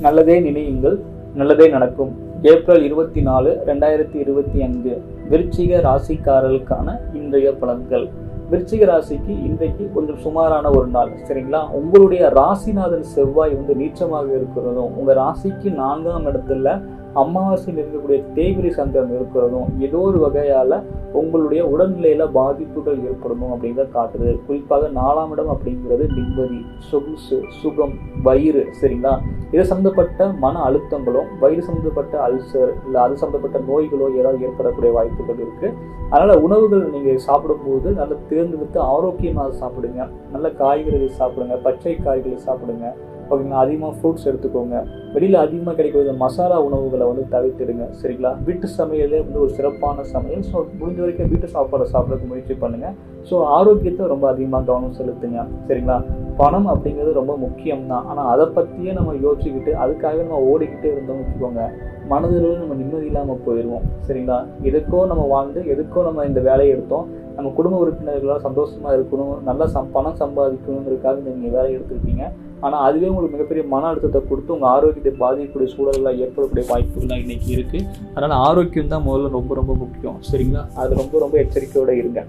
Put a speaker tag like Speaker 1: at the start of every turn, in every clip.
Speaker 1: நல்லதே நினையுங்கள் நல்லதே நடக்கும். ஏப்ரல் இருபத்தி நாலு ரெண்டாயிரத்தி இருபத்தி அஞ்சு விருச்சிக ராசிக்காரர்களுக்கான இன்றைய பலன்கள். விருச்சிக ராசிக்கு இன்றைக்கு கொஞ்சம் சுமாரான ஒரு நாள் சரிங்களா? உங்களுடைய ராசிநாதன் செவ்வாய் வந்து நீச்சமாக இருக்கிறதும் உங்க ராசிக்கு நான்காம் இடத்துல அமாவாசையில் இருக்கக்கூடிய தேய்பிரி சந்திரன் இருக்கிறதும் ஏதோ ஒரு வகையால் உங்களுடைய உடல்நிலையில் பாதிப்புகள் ஏற்படணும் அப்படிங்கிறத காட்டுது. குறிப்பாக நாலாம் இடம் அப்படிங்கிறது நிம்மதி சொகுசு சுகம் வயிறு சரிங்களா? இது சம்மந்தப்பட்ட மன அழுத்தங்களும் வயிறு சம்மந்தப்பட்ட அல்சர் இல்லை அது சம்மந்தப்பட்ட நோய்களோ ஏதாவது ஏற்படக்கூடிய வாய்ப்புகள் இருக்குது அதனால் உணவுகள் நீங்கள் சாப்பிடும்போது நல்ல தேர்ந்தெடுத்து ஆரோக்கியமாக சாப்பிடுங்க. நல்ல காய்கறிகள் சாப்பிடுங்க பச்சை காய்கறிகளை சாப்பிடுங்க. ஓகேங்களா அதிகமாக ஃப்ரூட்ஸ் எடுத்துக்கோங்க. வெளியில் அதிகமாக கிடைக்கிற மசாலா உணவுகளை வந்து தவிர்த்துடுங்க சரிங்களா? வீட்டு சமையலே வந்து ஒரு சிறப்பான சமையல். ஸோ முடிஞ்ச வரைக்கும் வீட்டு சாப்பாடை சாப்பிட்றதுக்கு முயற்சி பண்ணுங்கள் ஸோ ஆரோக்கியத்தை ரொம்ப அதிகமாக கவனம் செலுத்துங்க சரிங்களா? பணம் அப்படிங்கிறது ரொம்ப முக்கியம் தான் ஆனால் அதை பற்றியே நம்ம யோசிச்சுக்கிட்டு அதுக்காக நம்ம ஓடிக்கிட்டே இருந்தோம்னு வச்சுக்கோங்க மனதில் நம்ம நிம்மதி இல்லாமல் போயிடுவோம் சரிங்களா? எதுக்கோ நம்ம வாழ்ந்து எதுக்கோ நம்ம இந்த வேலையை எடுத்தோம். நம்ம குடும்ப உறுப்பினர்களாக சந்தோஷமாக இருக்கணும் நல்லா சம் பணம் சம்பாதிக்கணுங்கிறதுக்காக நீங்கள் வேலையை எடுத்துருக்கீங்க. ஆனால் அதுவே உங்களுக்கு மிகப்பெரிய மன அழுத்தத்தை கொடுத்து உங்கள் ஆரோக்கியத்தை பாதிக்கக்கூடிய சூழல்களாக ஏற்படக்கூடிய வாய்ப்புகள்லாம் இன்றைக்கி இருக்குது அதனால் ஆரோக்கியம் தான் முதல்ல ரொம்ப ரொம்ப முக்கியம். சரிங்களா? அது ரொம்ப ரொம்ப எச்சரிக்கையோடு இருங்க.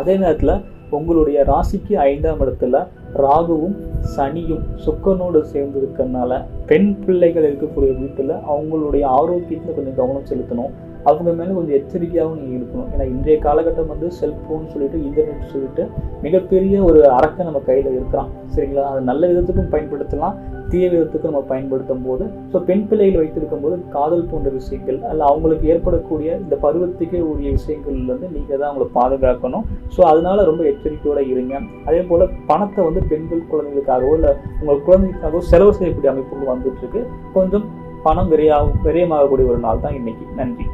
Speaker 1: அதே நேரத்தில் உங்களுடைய ராசிக்கு ஐந்தாம் இடத்துல ராகுவும் சனியும் சுக்கனோடு சேர்ந்து இருக்கிறதுனால பெண் பிள்ளைகள் இருக்கக்கூடிய வீட்டில் அவங்களுடைய ஆரோக்கியத்தில் கொஞ்சம் கவனம் செலுத்தணும். அவங்க மேலே கொஞ்சம் எச்சரிக்கையாகவும் நீங்கள் இருக்கணும். ஏன்னா இன்றைய காலகட்டம் வந்து செல்ஃபோன் சொல்லிட்டு இன்டர்நெட் சொல்லிட்டு மிகப்பெரிய ஒரு அரக்கை நம்ம கையில் இருக்கிறான். சரிங்களா? அது நல்ல விதத்துக்கும் பயன்படுத்தலாம் தீய விதத்துக்கும் நம்ம பயன்படுத்தும் போது. ஸோ பெண் பிள்ளைகள் வைத்திருக்கும் போது காதல் போன்ற விஷயங்கள் அல்ல அவங்களுக்கு ஏற்படக்கூடிய இந்த பருவத்துக்கே உரிய விஷயங்கள்லேருந்து நீங்கள் தான் அவங்களை பாதுகாக்கணும். ஸோ அதனால ரொம்ப எச்சரிக்கையோடு இருங்க. அதே போல் பணத்தை வந்து பெண்கள் குழந்தைகளுக்காகவோ இல்லை உங்கள் குழந்தைகளுக்காகவோ செலவு செய்யக்கூடிய அமைப்புகள் வந்துட்டு இருக்கு. கொஞ்சம் பணம் விரையாக விரயமாகக்கூடிய ஒரு நாள் தான் இன்னைக்கு. நன்றி.